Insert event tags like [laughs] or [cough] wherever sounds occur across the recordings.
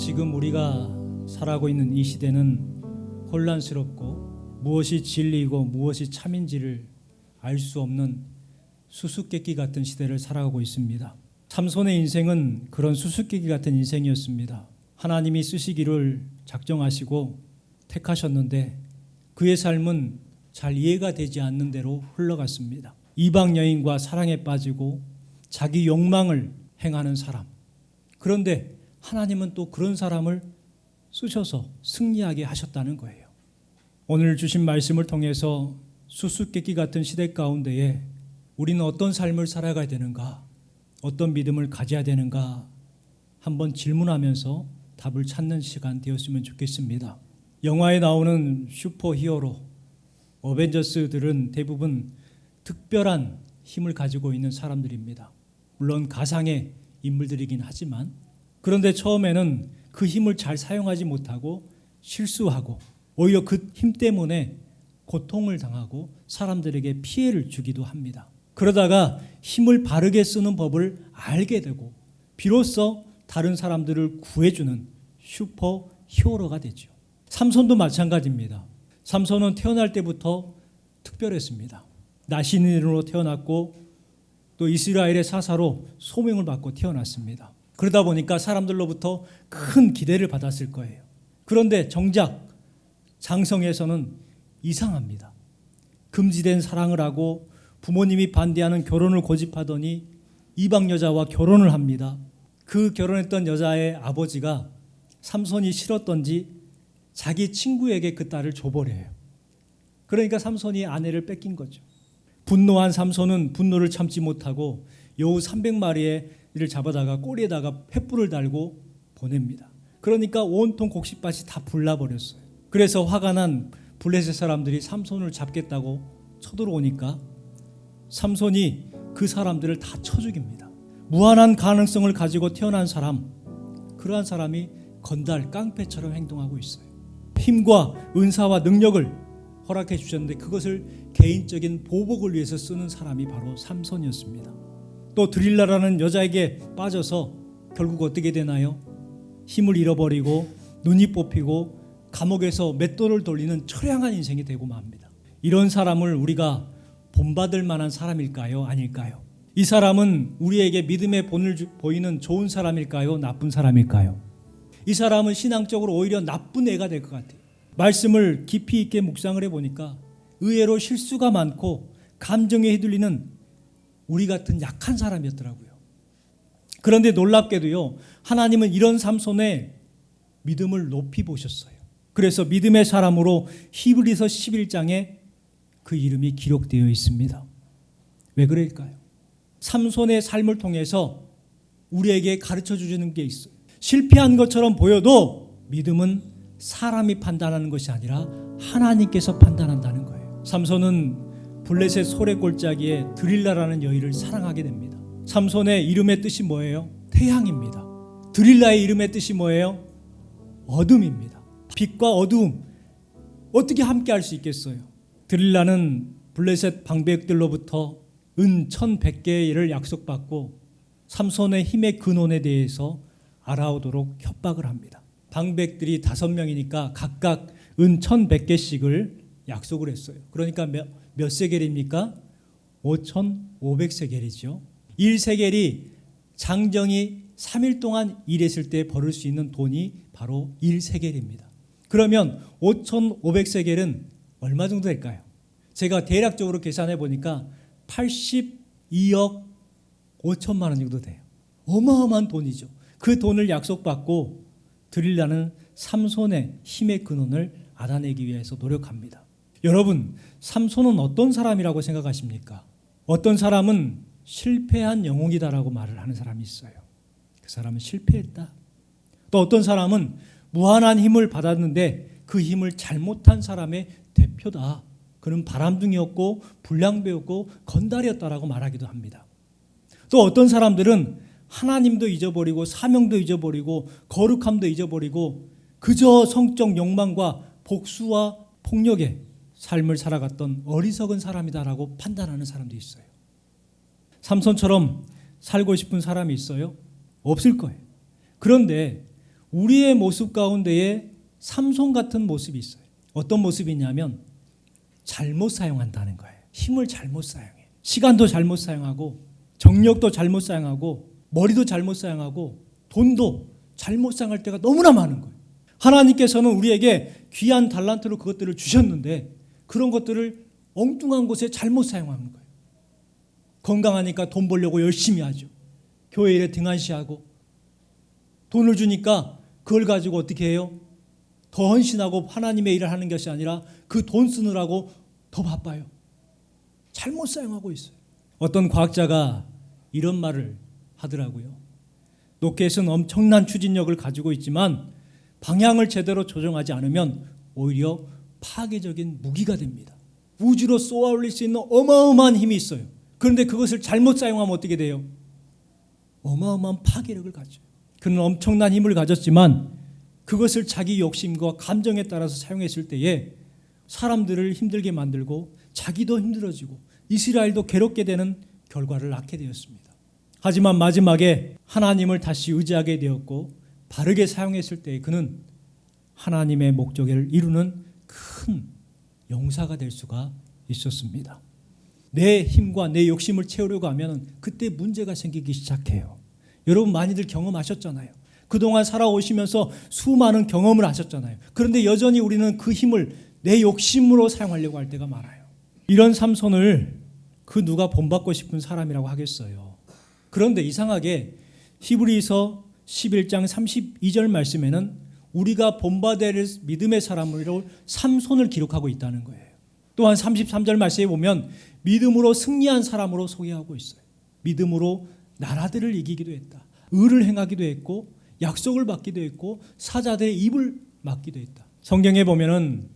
지금 우리가 살아가고 있는 이 시대는 혼란스럽고 무엇이 진리이고 무엇이 참인지를 알 수 없는 수수께끼 같은 시대를 살아가고 있습니다. 삼손의 인생은 그런 수수께끼 같은 인생이었습니다. 하나님이 쓰시기를 작정하시고 택하셨는데 그의 삶은 잘 이해가 되지 않는 대로 흘러갔습니다. 이방 여인과 사랑에 빠지고 자기 욕망을 행하는 사람. 그런데 하나님은 또 그런 사람을 쓰셔서 승리하게 하셨다는 거예요. 오늘 주신 말씀을 통해서 수수께끼 같은 시대 가운데에 우리는 어떤 삶을 살아가야 되는가, 어떤 믿음을 가져야 되는가 한번 질문하면서 답을 찾는 시간 되었으면 좋겠습니다. 영화에 나오는 슈퍼 히어로 어벤져스들은 대부분 특별한 힘을 가지고 있는 사람들입니다. 물론 가상의 인물들이긴 하지만 그런데 처음에는 그 힘을 잘 사용하지 못하고 실수하고 오히려 그 힘 때문에 고통을 당하고 사람들에게 피해를 주기도 합니다. 그러다가 힘을 바르게 쓰는 법을 알게 되고 비로소 다른 사람들을 구해주는 슈퍼 히어로가 되죠. 삼손도 마찬가지입니다. 삼손은 태어날 때부터 특별했습니다. 나신인으로 태어났고 또 이스라엘의 사사로 소명을 받고 태어났습니다. 그러다 보니까 사람들로부터 큰 기대를 받았을 거예요. 그런데 정작 장성에서는 이상합니다. 금지된 사랑을 하고 부모님이 반대하는 결혼을 고집하더니 이방 여자와 결혼을 합니다. 그 결혼했던 여자의 아버지가 삼손이 싫었던지 자기 친구에게 그 딸을 줘버려요. 그러니까 삼손이 아내를 뺏긴 거죠. 분노한 삼손은 분노를 참지 못하고 여우 300마리 를 잡아다가 꼬리에다가 횃불을 달고 보냅니다. 그러니까 온통 곡식밭이 다 불나버렸어요. 그래서 화가 난 블레셋 사람들이 삼손을 잡겠다고 쳐들어오니까 삼손이 그 사람들을 다 쳐 죽입니다. 무한한 가능성을 가지고 태어난 사람, 그러한 사람이 건달 깡패처럼 행동하고 있어요. 힘과 은사와 능력을 허락해 주셨는데 그것을 개인적인 보복을 위해서 쓰는 사람이 바로 삼손이었습니다. 또 드릴라라는 여자에게 빠져서 결국 어떻게 되나요? 힘을 잃어버리고 눈이 뽑히고 감옥에서 맷돌을 돌리는 처량한 인생이 되고 맙니다. 이런 사람을 우리가 본받을 만한 사람일까요? 아닐까요? 이 사람은 우리에게 믿음의 본을 주- 보이는 좋은 사람일까요? 나쁜 사람일까요? 이 사람은 신앙적으로 오히려 나쁜 애가 될 것 같아요. 말씀을 깊이 있게 묵상을 해보니까 의외로 실수가 많고 감정에 휘둘리는 우리 같은 약한 사람이었더라고요. 그런데 놀랍게도요, 하나님은 이런 삼손의 믿음을 높이 보셨어요. 그래서 믿음의 사람으로 히브리서 11장에 그 이름이 기록되어 있습니다. 왜 그럴까요? 삼손의 삶을 통해서 우리에게 가르쳐 주시는 게 있어요. 실패한 것처럼 보여도 믿음은 사람이 판단하는 것이 아니라 하나님께서 판단한다는 거예요. 삼손은 블레셋 소래 골짜기에 드릴라라는 여인을 사랑하게 됩니다. 삼손의 이름의 뜻이 뭐예요? 태양입니다. 드릴라의 이름의 뜻이 뭐예요? 어둠입니다. 빛과 어두움 어떻게 함께 할 수 있겠어요? 드릴라는 블레셋 방백들로부터 은 1100개를 약속받고 삼손의 힘의 근원에 대해서 알아오도록 협박을 합니다. 방백들이 다섯 명이니까 각각 은 1100개씩을 약속을 했어요. 그러니까 몇, 몇 세겔입니까? 5500세겔이죠. 1세겔이 장정이 3일 동안 일했을 때 벌을 수 있는 돈이 바로 1세겔입니다. 그러면 5,500세겔은 얼마 정도 될까요? 제가 대략적으로 계산해 보니까 82억 5천만 원 정도 돼요. 어마어마한 돈이죠. 그 돈을 약속받고 드리려는 삼손의 힘의 근원을 알아내기 위해서 노력합니다. 여러분, 삼손은 어떤 사람이라고 생각하십니까? 어떤 사람은 실패한 영웅이다라고 말을 하는 사람이 있어요. 그 사람은 실패했다. 또 어떤 사람은 무한한 힘을 받았는데 그 힘을 잘못한 사람의 대표다. 그는 바람둥이였고 불량배였고 건달이었다라고 말하기도 합니다. 또 어떤 사람들은 하나님도 잊어버리고 사명도 잊어버리고 거룩함도 잊어버리고 그저 성적 욕망과 복수와 폭력의 삶을 살아갔던 어리석은 사람이다라고 판단하는 사람도 있어요. 삼손처럼 살고 싶은 사람이 있어요? 없을 거예요. 그런데 우리의 모습 가운데에 삼손 같은 모습이 있어요. 어떤 모습이냐면 잘못 사용한다는 거예요. 힘을 잘못 사용해. 시간도 잘못 사용하고 정력도 잘못 사용하고 머리도 잘못 사용하고 돈도 잘못 사용할 때가 너무나 많은 거예요. 하나님께서는 우리에게 귀한 달란트로 그것들을 주셨는데 그런 것들을 엉뚱한 곳에 잘못 사용하는 거예요. 건강하니까 돈 벌려고 열심히 하죠. 교회 일에 등한시하고 돈을 주니까 그걸 가지고 어떻게 해요? 더 헌신하고 하나님의 일을 하는 것이 아니라 그 돈 쓰느라고 더 바빠요. 잘못 사용하고 있어요. 어떤 과학자가 이런 말을 하더라고요. 로켓은 엄청난 추진력을 가지고 있지만 방향을 제대로 조정하지 않으면 오히려 파괴적인 무기가 됩니다. 우주로 쏘아 올릴 수 있는 어마어마한 힘이 있어요. 그런데 그것을 잘못 사용하면 어떻게 돼요? 어마어마한 파괴력을 가져요. 그는 엄청난 힘을 가졌지만 그것을 자기 욕심과 감정에 따라서 사용했을 때에 사람들을 힘들게 만들고 자기도 힘들어지고 이스라엘도 괴롭게 되는 결과를 낳게 되었습니다. 하지만 마지막에 하나님을 다시 의지하게 되었고 바르게 사용했을 때 그는 하나님의 목적을 이루는 큰 용사가 될 수가 있었습니다. 내 힘과 내 욕심을 채우려고 하면 그때 문제가 생기기 시작해요. 여러분 많이들 경험하셨잖아요. 그동안 살아오시면서 수많은 경험을 하셨잖아요. 그런데 여전히 우리는 그 힘을 내 욕심으로 사용하려고 할 때가 많아요. 이런 삼손을 그 누가 본받고 싶은 사람이라고 하겠어요. 그런데 이상하게 히브리서 11장 32절 말씀에는 우리가 본받을 믿음의 사람으로 삼손을 기록하고 있다는 거예요. 또한 33절 말씀에 보면 믿음으로 승리한 사람으로 소개하고 있어요. 믿음으로 나라들을 이기기도 했다. 의를 행하기도 했고 약속을 받기도 했고 사자들의 입을 막기도 했다. 성경에 보면은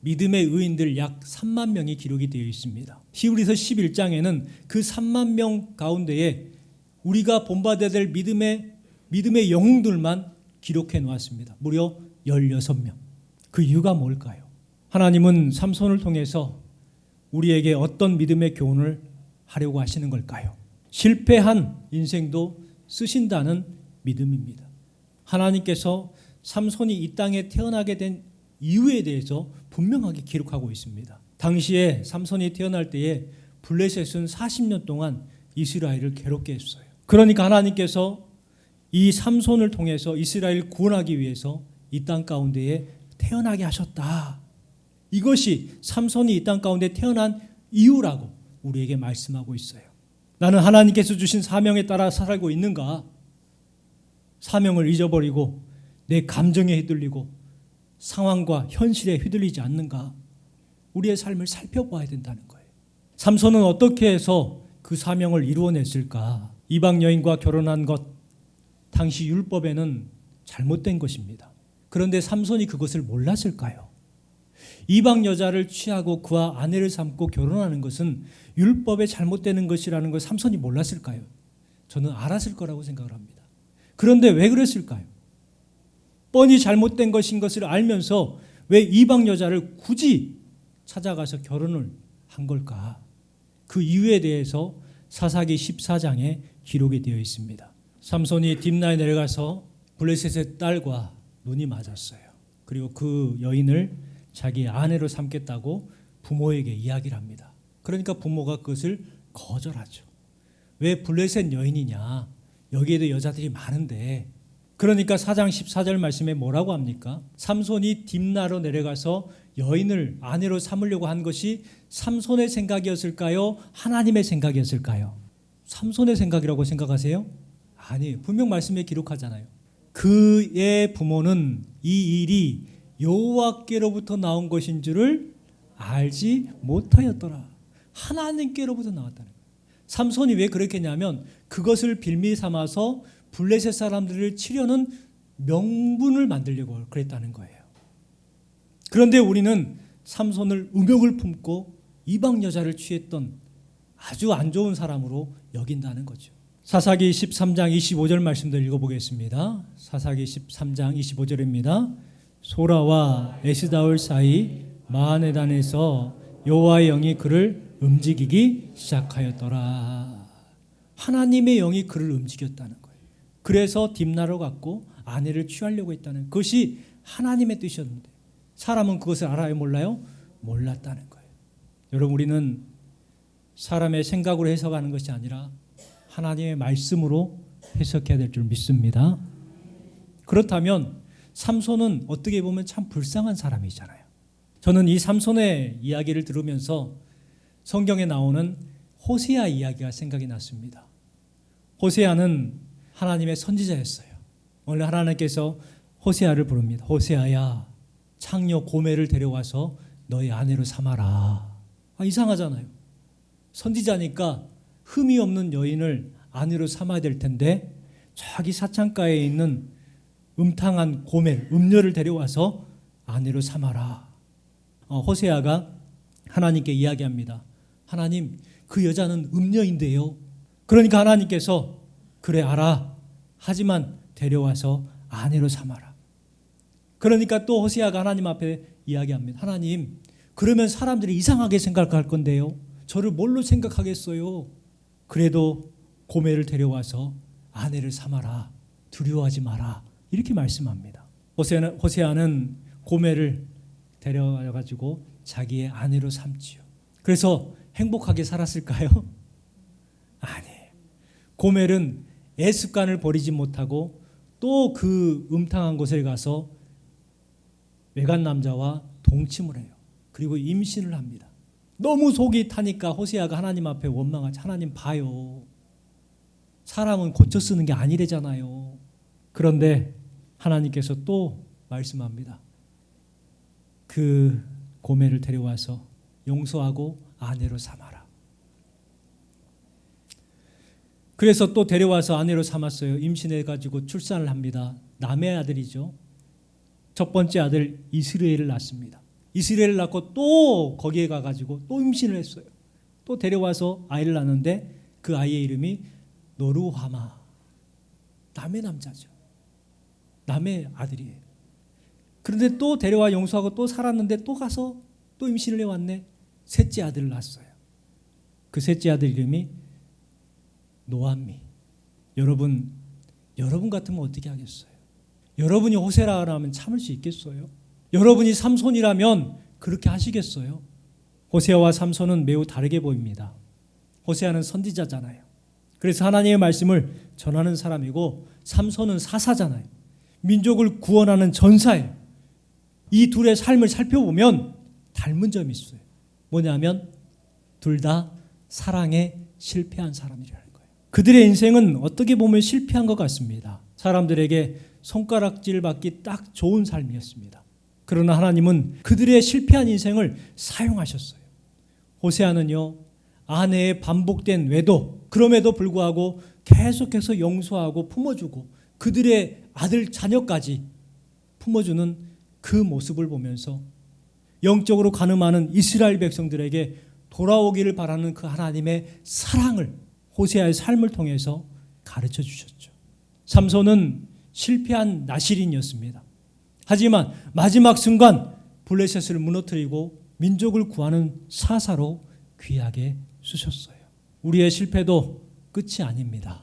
믿음의 의인들 약 3만 명이 기록이 되어 있습니다. 히브리서 11장에는 그 3만 명 가운데에 우리가 본받아야 될 믿음의 믿음의 영웅들만 기록해 놓았습니다. 무려 16명. 그 이유가 뭘까요? 하나님은 삼손을 통해서 우리에게 어떤 믿음의 교훈을 하려고 하시는 걸까요? 실패한 인생도 쓰신다는 믿음입니다. 하나님께서 삼손이 이 땅에 태어나게 된 이유에 대해서 분명하게 기록하고 있습니다. 당시에 삼손이 태어날 때에 블레셋은 40년 동안 이스라엘을 괴롭게 했어요. 그러니까 하나님께서 이 삼손을 통해서 이스라엘 구원하기 위해서 이 땅 가운데에 태어나게 하셨다. 이것이 삼손이 이 땅 가운데 태어난 이유라고 우리에게 말씀하고 있어요. 나는 하나님께서 주신 사명에 따라 살고 있는가? 사명을 잊어버리고 내 감정에 휘둘리고 상황과 현실에 휘둘리지 않는가? 우리의 삶을 살펴봐야 된다는 거예요. 삼손은 어떻게 해서 그 사명을 이루어냈을까? 이방 여인과 결혼한 것 당시 율법에는 잘못된 것입니다. 그런데 삼손이 그것을 몰랐을까요? 이방 여자를 취하고 그와 아내를 삼고 결혼하는 것은 율법에 잘못되는 것이라는 걸 삼손이 몰랐을까요? 저는 알았을 거라고 생각을 합니다. 그런데 왜 그랬을까요? 뻔히 잘못된 것인 것을 알면서 왜 이방 여자를 굳이 찾아가서 결혼을 한 걸까? 그 이유에 대해서 사사기 14장에 기록이 되어 있습니다. 삼손이 딥나에 내려가서 블레셋의 딸과 눈이 맞았어요. 그리고 그 여인을 자기 아내로 삼겠다고 부모에게 이야기를 합니다. 그러니까 부모가 그것을 거절하죠. 왜 블레셋 여인이냐? 여기에도 여자들이 많은데 그러니까 4장 14절 말씀에 뭐라고 합니까? 삼손이 딥나로 내려가서 여인을 아내로 삼으려고 한 것이 삼손의 생각이었을까요? 하나님의 생각이었을까요? 삼손의 생각이라고 생각하세요? 아니에요. 분명 말씀에 기록하잖아요. 그의 부모는 이 일이 여호와께로부터 나온 것인 줄을 알지 못하였더라. 하나님께로부터 나왔다는 거예요. 삼손이 왜 그렇게 했냐면 그것을 빌미 삼아서 블레셋 사람들을 치려는 명분을 만들려고 그랬다는 거예요. 그런데 우리는 삼손을 음욕을 품고 이방 여자를 취했던 아주 안 좋은 사람으로 여긴다는 거죠. 사사기 13장 25절 말씀들 읽어보겠습니다. 사사기 13장 25절입니다. 소라와 에스다올 사이 마하네단에서 여호와의 영이 그를 움직이기 시작하였더라. 하나님의 영이 그를 움직였다는 거예요. 그래서 딥나로 갔고 아내를 취하려고 했다는 그것이 하나님의 뜻이었는데 사람은 그것을 알아요 몰라요? 몰랐다는 거예요. 여러분 우리는 사람의 생각으로 해석하는 것이 아니라 하나님의 말씀으로 해석해야 될 줄 믿습니다. 그렇다면 삼손은 어떻게 보면 참 불쌍한 사람이잖아요. 저는 이 삼손의 이야기를 들으면서 성경에 나오는 호세아 이야기가 생각이 났습니다. 호세아는 하나님의 선지자였어요. 오늘 하나님께서 호세아를 부릅니다. 호세아야, 창녀 고멜을 데려와서 너의 아내로 삼아라. 아, 이상하잖아요. 선지자니까 흠이 없는 여인을 아내로 삼아야 될 텐데 저기 사창가에 있는 음탕한 고멜, 음녀를 데려와서 아내로 삼아라. 어, 호세아가 하나님께 이야기합니다. 하나님, 그 여자는 음녀인데요. 그러니까 하나님께서 그래 알아. 하지만 데려와서 아내로 삼아라. 그러니까 또 호세아가 하나님 앞에 이야기합니다. 하나님, 그러면 사람들이 이상하게 생각할 건데요. 저를 뭘로 생각하겠어요? 그래도 고매를 데려와서 아내를 삼아라. 두려워하지 마라. 이렇게 말씀합니다. 호세아는, 호세아는 고매를 데려와 가지고 자기의 아내로 삼지요. 그래서 행복하게 살았을까요? [laughs] 아니. 고멜은 애습관을 버리지 못하고 또 그 음탕한 곳에 가서 외간 남자와 동침을 해요. 그리고 임신을 합니다. 너무 속이 타니까 호세아가 하나님 앞에 원망하지. 하나님 봐요. 사람은 고쳐 쓰는 게 아니래잖아요. 그런데 하나님께서 또 말씀합니다. 그 고멜을 데려와서 용서하고 아내로 삼아라. 그래서 또 데려와서 아내로 삼았어요. 임신해 가지고 출산을 합니다. 남의 아들이죠. 첫 번째 아들 이스라엘을 낳습니다. 이스라엘을 낳고 또 거기에 가 가지고 또 임신을 했어요. 또 데려와서 아이를 낳는데 그 아이의 이름이 노루하마. 남의 남자죠. 남의 아들이에요. 그런데 또 데려와 용서하고 또 살았는데 또 가서 또 임신을 해왔네. 셋째 아들을 낳았어요. 그 셋째 아들 이름이 노암미. 여러분, 여러분 같으면 어떻게 하겠어요? 여러분이 호세라라면 참을 수 있겠어요? 여러분이 삼손이라면 그렇게 하시겠어요? 호세아와 삼손은 매우 다르게 보입니다. 호세아는 선지자잖아요. 그래서 하나님의 말씀을 전하는 사람이고 삼손은 사사잖아요. 민족을 구원하는 전사예요. 이 둘의 삶을 살펴보면 닮은 점이 있어요. 뭐냐면 둘 다 사랑에 실패한 사람이라는 거예요. 그들의 인생은 어떻게 보면 실패한 것 같습니다. 사람들에게 손가락질 받기 딱 좋은 삶이었습니다. 그러나 하나님은 그들의 실패한 인생을 사용하셨어요. 호세아는요, 아내의 반복된 외도, 그럼에도 불구하고 계속해서 용서하고 품어주고 그들의 아들, 자녀까지 품어주는 그 모습을 보면서 영적으로 가늠하는 이스라엘 백성들에게 돌아오기를 바라는 그 하나님의 사랑을 호세아의 삶을 통해서 가르쳐 주셨죠. 삼손은 실패한 나실인이었습니다. 하지만 마지막 순간 블레셋을 무너뜨리고 민족을 구하는 사사로 귀하게 쓰셨어요. 우리의 실패도 끝이 아닙니다.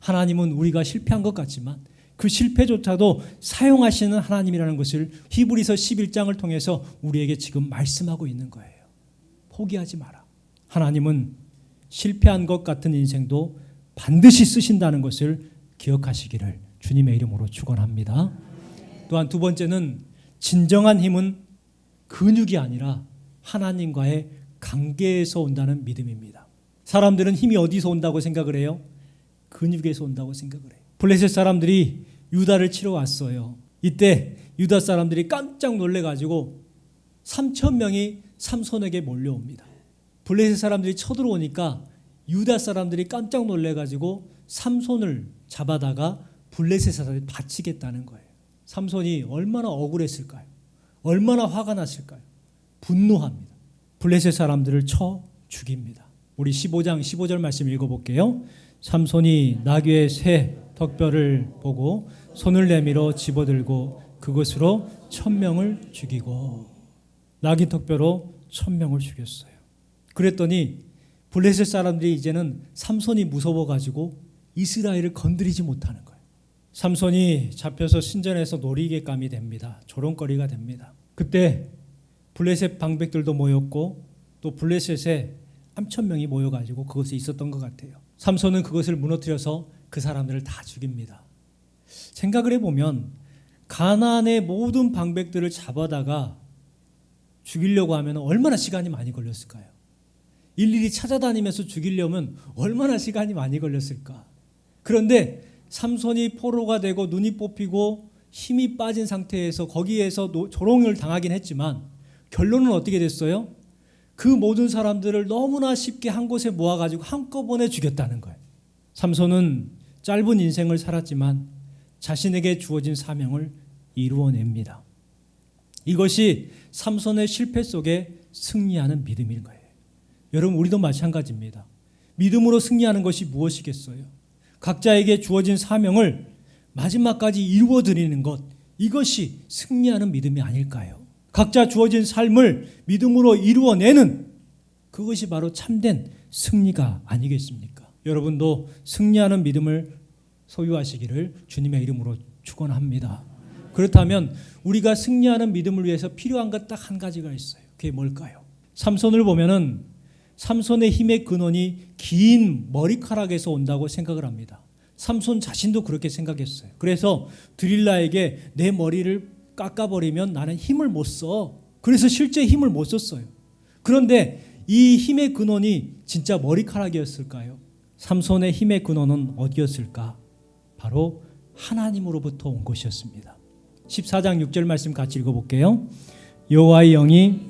하나님은 우리가 실패한 것 같지만 그 실패조차도 사용하시는 하나님이라는 것을 히브리서 11장을 통해서 우리에게 지금 말씀하고 있는 거예요. 포기하지 마라. 하나님은 실패한 것 같은 인생도 반드시 쓰신다는 것을 기억하시기를 주님의 이름으로 축원합니다. 또한 두 번째는 진정한 힘은 근육이 아니라 하나님과의 관계에서 온다는 믿음입니다. 사람들은 힘이 어디서 온다고 생각을 해요? 근육에서 온다고 생각을 해요. 블레셋 사람들이 유다를 치러 왔어요. 이때 유다 사람들이 깜짝 놀래 가지고 3천 명이 삼손에게 몰려옵니다. 블레셋 사람들이 쳐들어오니까 유다 사람들이 깜짝 놀래 가지고 삼손을 잡아다가 블레셋 사람들이 바치겠다는 거예요. 삼손이 얼마나 억울했을까요? 얼마나 화가 났을까요? 분노합니다. 블레셋 사람들을 쳐 죽입니다. 우리 15장 15절 말씀 읽어볼게요. 삼손이 나귀의 새 덕뼈를 보고 손을 내밀어 집어들고 그것으로 천명을 죽이고 나귀 덕뼈로 천명을 죽였어요. 그랬더니 블레셋 사람들이 이제는 삼손이 무서워 가지고 이스라엘을 건드리지 못하는 거예요. 삼손이 잡혀서 신전에서 놀이개감이 됩니다. 조롱거리가 됩니다. 그때 블레셋 방백들도 모였고 또 블레셋에 암천 명이 모여가지고 그것이 있었던 것 같아요. 삼손은 그것을 무너뜨려서 그 사람들을 다 죽입니다. 생각을 해보면 가나안의 모든 방백들을 잡아다가 죽이려고 하면 얼마나 시간이 많이 걸렸을까요? 일일이 찾아다니면서 죽이려면 얼마나 시간이 많이 걸렸을까? 그런데 삼손이 포로가 되고 눈이 뽑히고 힘이 빠진 상태에서 거기에서 노- 조롱을 당하긴 했지만 결론은 어떻게 됐어요? 그 모든 사람들을 너무나 쉽게 한 곳에 모아가지고 한꺼번에 죽였다는 거예요. 삼손은 짧은 인생을 살았지만 자신에게 주어진 사명을 이루어냅니다. 이것이 삼손의 실패 속에 승리하는 믿음인 거예요. 여러분 우리도 마찬가지입니다. 믿음으로 승리하는 것이 무엇이겠어요? 각자에게 주어진 사명을 마지막까지 이루어 드리는 것 이것이 승리하는 믿음이 아닐까요? 각자 주어진 삶을 믿음으로 이루어내는 그것이 바로 참된 승리가 아니겠습니까? 여러분도 승리하는 믿음을 소유하시기를 주님의 이름으로 축원합니다. 그렇다면 우리가 승리하는 믿음을 위해서 필요한 것 딱 한 가지가 있어요. 그게 뭘까요? 삼손을 보면은 삼손의 힘의 근원이 긴 머리카락에서 온다고 생각을 합니다. 삼손 자신도 그렇게 생각했어요. 그래서 드릴라에게 내 머리를 깎아버리면 나는 힘을 못 써. 그래서 실제 힘을 못 썼어요. 그런데 이 힘의 근원이 진짜 머리카락이었을까요? 삼손의 힘의 근원은 어디였을까? 바로 하나님으로부터 온 것이었습니다. 14장 6절 말씀 같이 읽어볼게요. 여호와의 영이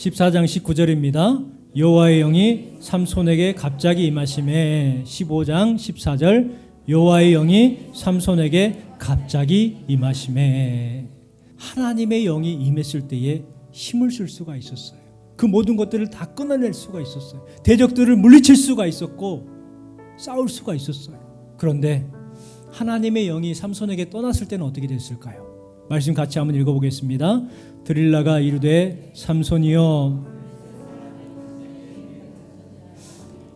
14장 19절입니다. 여호와의 영이 삼손에게 갑자기 임하심에 15장 14절 여호와의 영이 삼손에게 갑자기 임하심에 하나님의 영이 임했을 때에 힘을 쓸 수가 있었어요. 그 모든 것들을 다 끊어낼 수가 있었어요. 대적들을 물리칠 수가 있었고 싸울 수가 있었어요. 그런데 하나님의 영이 삼손에게 떠났을 때는 어떻게 됐을까요? 말씀 같이 한번 읽어보겠습니다. 드릴라가 이르되 삼손이여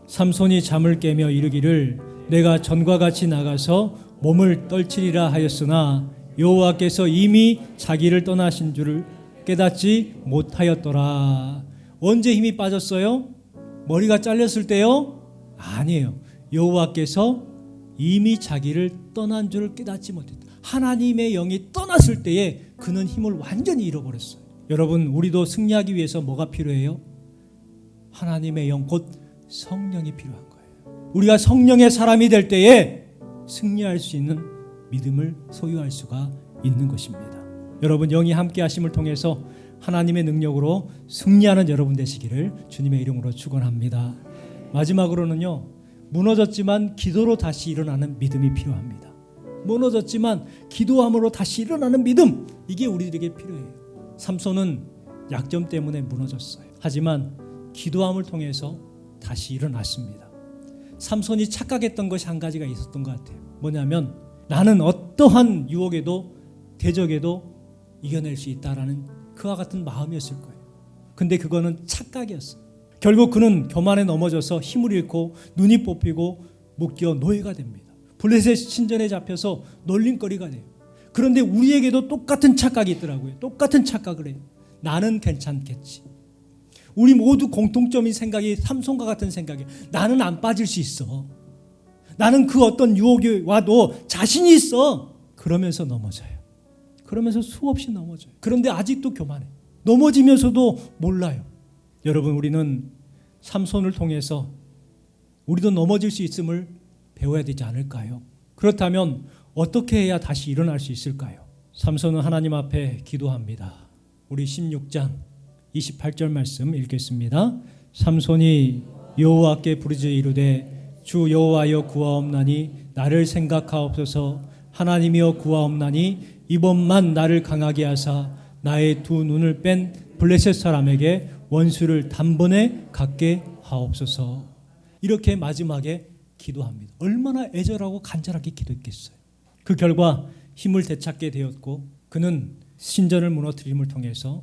삼손이 잠을 깨며 이르기를 내가 전과 같이 나가서 몸을 떨치리라 하였으나 여호와께서 이미 자기를 떠나신 줄을 깨닫지 못하였더라. 언제 힘이 빠졌어요? 머리가 잘렸을 때요? 아니에요. 여호와께서 이미 자기를 떠난 줄을 깨닫지 못했다. 하나님의 영이 떠났을 때에 그는 힘을 완전히 잃어버렸어요. 여러분, 우리도 승리하기 위해서 뭐가 필요해요? 하나님의 영, 곧 성령이 필요한 거예요. 우리가 성령의 사람이 될 때에 승리할 수 있는 믿음을 소유할 수가 있는 것입니다. 여러분, 영이 함께 하심을 통해서 하나님의 능력으로 승리하는 여러분 되시기를 주님의 이름으로 축원합니다. 마지막으로는요. 무너졌지만 기도로 다시 일어나는 믿음이 필요합니다. 무너졌지만 기도함으로 다시 일어나는 믿음 이게 우리들에게 필요해요. 삼손은 약점 때문에 무너졌어요. 하지만 기도함을 통해서 다시 일어났습니다. 삼손이 착각했던 것이 한 가지가 있었던 것 같아요. 뭐냐면 나는 어떠한 유혹에도 대적에도 이겨낼 수 있다라는 그와 같은 마음이었을 거예요. 근데 그거는 착각이었어요. 결국 그는 교만에 넘어져서 힘을 잃고 눈이 뽑히고 묶여 노예가 됩니다. 블레셋 신전에 잡혀서 놀림거리가 돼요. 그런데 우리에게도 똑같은 착각이 있더라고요. 똑같은 착각을 해요. 나는 괜찮겠지. 우리 모두 공통점인 생각이 삼손과 같은 생각이에요. 나는 안 빠질 수 있어. 나는 그 어떤 유혹이 와도 자신이 있어. 그러면서 넘어져요. 그러면서 수없이 넘어져요. 그런데 아직도 교만해. 넘어지면서도 몰라요. 여러분 우리는 삼손을 통해서 우리도 넘어질 수 있음을 배워야 되지 않을까요? 그렇다면 어떻게 해야 다시 일어날 수 있을까요? 삼손은 하나님 앞에 기도합니다. 우리 16장 28절 말씀 읽겠습니다. 삼손이 여호와께 부르짖어 이르되 주 여호와여 구하옵나니 나를 생각하옵소서 하나님이여 구하옵나니 이번만 나를 강하게 하사 나의 두 눈을 뺀 블레셋 사람에게 원수를 단번에 갖게 하옵소서. 이렇게 마지막에 기도합니다. 얼마나 애절하고 간절하게 기도했겠어요. 그 결과 힘을 되찾게 되었고 그는 신전을 무너뜨림을 통해서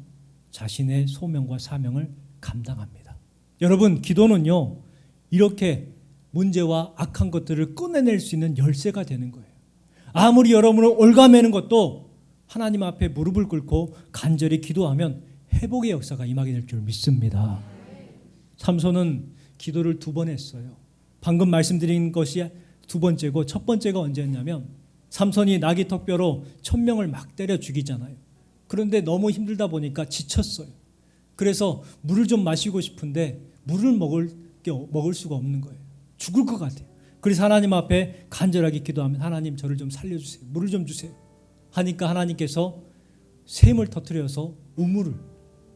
자신의 소명과 사명을 감당합니다. 여러분 기도는요 이렇게 문제와 악한 것들을 꺼내낼 수 있는 열쇠가 되는 거예요. 아무리 여러분을 올가매는 것도 하나님 앞에 무릎을 꿇고 간절히 기도하면 회복의 역사가 임하게 될 줄 믿습니다. 삼손은 기도를 두 번 했어요. 방금 말씀드린 것이 두 번째고 첫 번째가 언제였냐면 삼손이 나귀 턱뼈로 천 명을 막 때려 죽이잖아요. 그런데 너무 힘들다 보니까 지쳤어요. 그래서 물을 좀 마시고 싶은데 물을 먹을 게 먹을 수가 없는 거예요. 죽을 것 같아요. 그래서 하나님 앞에 간절하게 기도하면 하나님 저를 좀 살려주세요. 물을 좀 주세요. 하니까 하나님께서 샘을 터뜨려서 우물을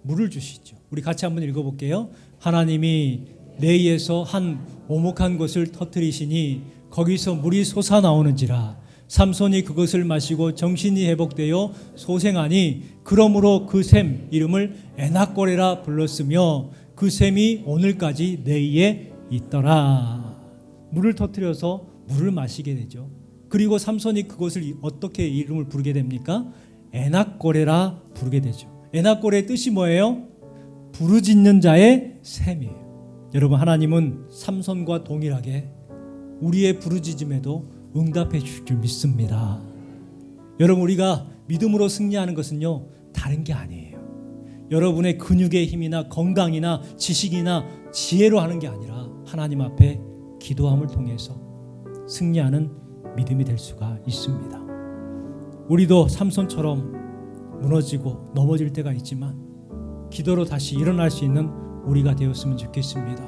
물을 주시죠. 우리 같이 한번 읽어볼게요. 하나님이 내에서 한 오목한 곳을 터뜨리시니 거기서 물이 솟아 나오는지라 삼손이 그것을 마시고 정신이 회복되어 소생하니 그러므로 그 샘 이름을 에나꼬레라 불렀으며 그 샘이 오늘까지 내에 있더라. 물을 터뜨려서 물을 마시게 되죠. 그리고 삼손이 그것을 어떻게 이름을 부르게 됩니까? 에나꼬레라 부르게 되죠. 에나꼬레의 뜻이 뭐예요? 부르짖는 자의 샘이에요. 여러분 하나님은 삼손과 동일하게 우리의 부르짖음에도 응답해 주실 줄 믿습니다. 여러분 우리가 믿음으로 승리하는 것은요 다른 게 아니에요. 여러분의 근육의 힘이나 건강이나 지식이나 지혜로 하는 게 아니라 하나님 앞에 기도함을 통해서 승리하는 믿음이 될 수가 있습니다. 우리도 삼손처럼 무너지고 넘어질 때가 있지만 기도로 다시 일어날 수 있는 우리가 되었으면 좋겠습니다.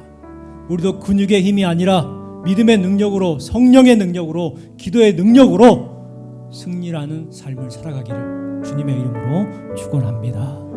우리도 근육의 힘이 아니라 믿음의 능력으로 성령의 능력으로 기도의 능력으로 승리라는 삶을 살아가기를 주님의 이름으로 축원합니다.